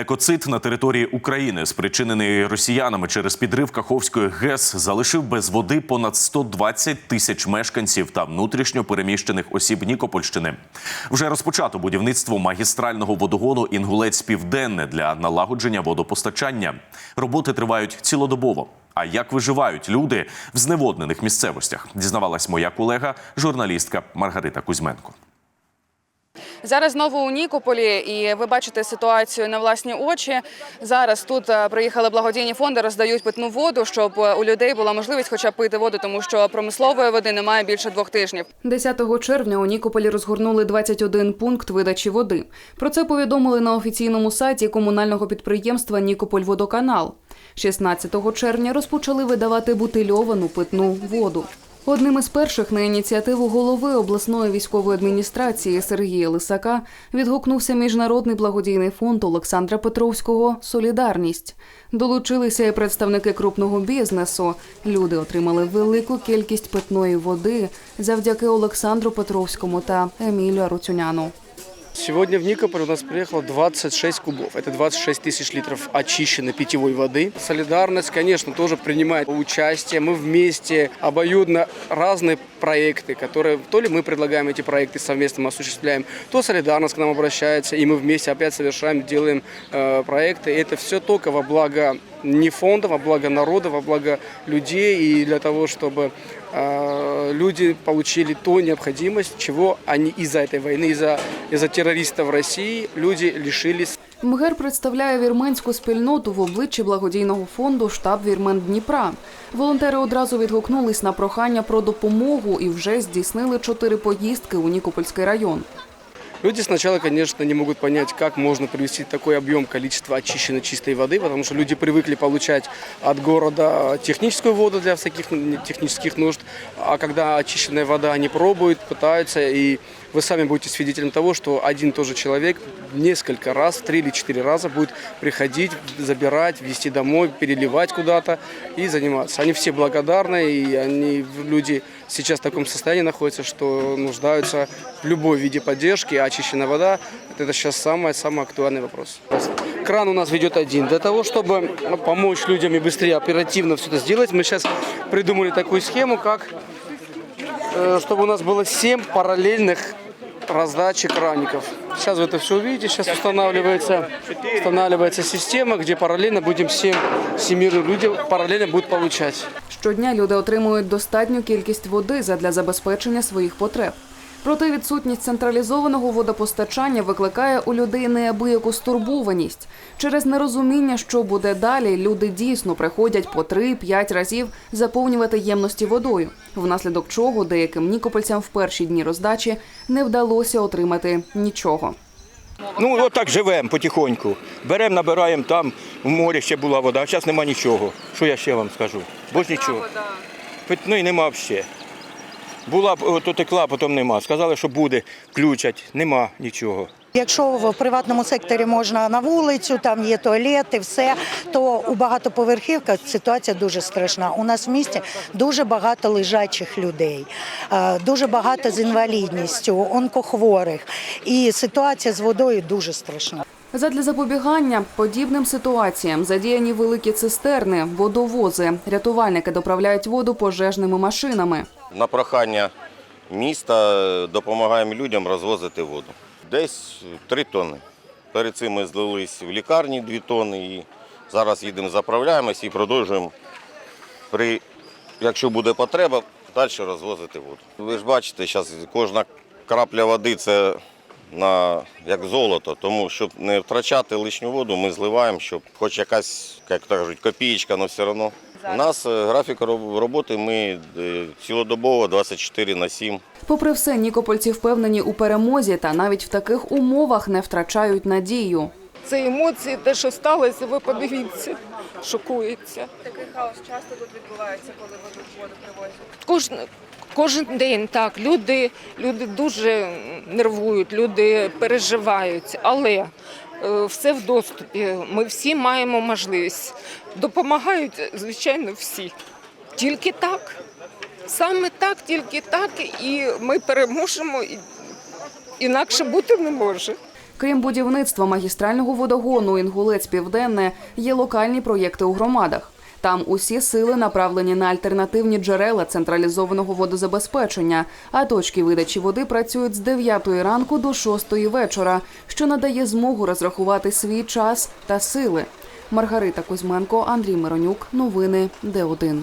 Екоцид на території України, спричинений росіянами через підрив Каховської ГЕС, залишив без води понад 120 тисяч мешканців та внутрішньо переміщених осіб Нікопольщини. Вже розпочато будівництво магістрального водогону Інгулець Південне для налагодження водопостачання. Роботи тривають цілодобово. А як виживають люди в зневоднених місцевостях? Дізнавалась моя колега, журналістка Маргарита Кузьменко. Зараз знову у Нікополі, і ви бачите ситуацію на власні очі. Зараз тут е, приїхали благодійні фонди, роздають питну воду, щоб е, у людей була можливість хоча б пити воду, тому що промислової води немає більше двох тижнів. 10 червня у Нікополі розгорнули 21 пункт видачі води. Про це повідомили на офіційному сайті комунального підприємства Нікопольводоканал. 16 червня розпочали видавати бутильовану питну воду. Одним із перших на ініціативу голови обласної військової адміністрації Сергія Лисака відгукнувся міжнародний благодійний фонд Олександра Петровського Солідарність. Долучилися і представники крупного бізнесу. Люди отримали велику кількість питної води завдяки Олександру Петровському та Емілю Аруцюняну. Сегодня в Никополь у нас приехало 26 кубов. Это 26 тысяч литров очищенной питьевой воды. Солидарность, конечно, тоже принимает участие. Мы вместе обоюдно разные проекты, которые то ли мы предлагаем эти проекты совместно мы осуществляем, то солидарность к нам обращается, и мы вместе опять совершаем, делаем э, проекты. И это все только во благо не фондов, во благо народа, во благо людей и для того, чтобы люди получили ту необходимость, чего они из-за этой войны, из-за из террористов России, люди лишились. МГЕР представляє вірменську спільноту в обличчі благодійного фонду штаб Вірмен Дніпра. Волонтери одразу відгукнулись на прохання про допомогу і вже здійснили чотири поїздки у Нікопольський район. Люди сначала, конечно, не могут понять, как можно привести такой объем количества очищенной чистой воды, потому что люди привыкли получать от города техническую воду для всяких технических нужд, а когда очищенная вода они пробуют, пытаются, и вы сами будете свидетелем того, что один и тот же человек несколько раз, три или четыре раза будет приходить, забирать, везти домой, переливать куда-то и заниматься. Они все благодарны, и они, люди сейчас в таком состоянии находятся, что нуждаются в любой виде поддержки, очищенная вода – это сейчас самый-самый актуальный вопрос. Кран у нас ведет один. Для того, чтобы помочь людям и быстрее, оперативно все это сделать, мы сейчас придумали такую схему, как э, чтобы у нас было 7 параллельных раздачи краников. Сейчас вы это все увидите, сейчас устанавливается, устанавливается система, где параллельно будем 7, 7 людей параллельно будут получать. Щодня люди отримують достатню кількість води задля забезпечення своїх потреб. Проте відсутність централізованого водопостачання викликає у людей неабияку стурбованість. Через нерозуміння, що буде далі, люди дійсно приходять по 3-5 разів заповнювати ємності водою, внаслідок чого деяким нікопольцям в перші дні роздачі не вдалося отримати нічого. Ну, от так живемо потихоньку. Беремо, набираємо там, в морі ще була вода, а зараз нема нічого. Що я ще вам скажу? Бо ж нічого. Питної нема взагалі. Була то текла, потім нема. Сказали, що буде, включать, нема нічого. Якщо в приватному секторі можна на вулицю, там є туалети, все, то у багатоповерхівках ситуація дуже страшна. У нас в місті дуже багато лежачих людей, е, дуже багато з інвалідністю, онкохворих. І ситуація з водою дуже страшна. Задля запобігання подібним ситуаціям задіяні великі цистерни, водовози. Рятувальники доправляють воду пожежними машинами. на прохання міста е, допомагаємо людям розвозити воду. Десь 3 тонни. Перед цим ми злились в лікарні 2 тонни і зараз їдемо, заправляємось і продовжуємо, при, якщо буде потреба, далі розвозити воду. Ви ж бачите, зараз кожна крапля води це на, як золото, тому щоб не втрачати лишню воду, ми зливаємо, щоб хоч якась, як кажуть, копієчка, але все одно. У нас е, графік роботи, ми е, цілодобово 24 на 7. Попри все, нікопольці впевнені у перемозі та навіть в таких умовах не втрачають надію. Це емоції, те, що сталося, ви подивіться, шокується. Такий хаос часто тут відбувається, коли воду, воду привозять. Кожен, кожен день так, люди, люди дуже нервують, люди переживають, але все в доступі. Ми всі маємо можливість. Допомагають, звичайно, всі. Тільки так. Саме так, тільки так, і ми переможемо, інакше бути не може. Крім будівництва магістрального водогону Інгулець Південне є локальні проєкти у громадах. Там усі сили направлені на альтернативні джерела централізованого водозабезпечення, а точки видачі води працюють з 9 ранку до 6 вечора, що надає змогу розрахувати свій час та сили. Маргарита Кузьменко, Андрій Миронюк. Новини Д1.